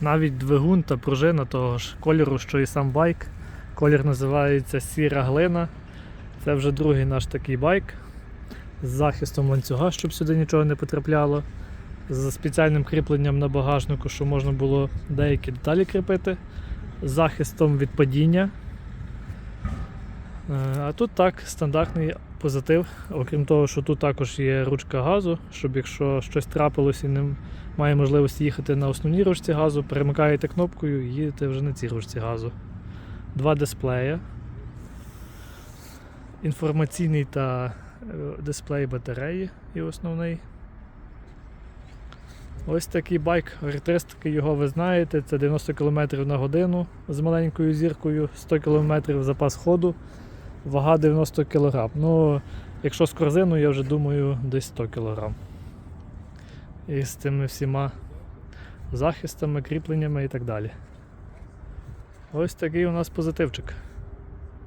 Навіть двигун та пружина того ж кольору, що і сам байк. Колір називається сіра глина. Це вже другий наш такий байк з захистом ланцюга, щоб сюди нічого не потрапляло. З спеціальним кріпленням на багажнику, щоб можна було деякі деталі кріпити. З захистом від падіння. Е, А тут так, стандартний позитив. Окрім того, що тут також є ручка газу, щоб якщо щось трапилось і не має можливості їхати на основній ручці газу, перемикаєте кнопкою і їдете вже на цій ручці газу. Два дисплея. Інформаційний та е, дисплей батареї і основний. Ось такий байк, характеристики його ви знаєте, це 90 км на годину з маленькою зіркою, 100 км запас ходу, вага 90 кг. Ну, якщо з корзиною, я вже думаю, десь 100 кг. І з тими всіма захистами, кріпленнями і так далі. Ось такий у нас позитивчик.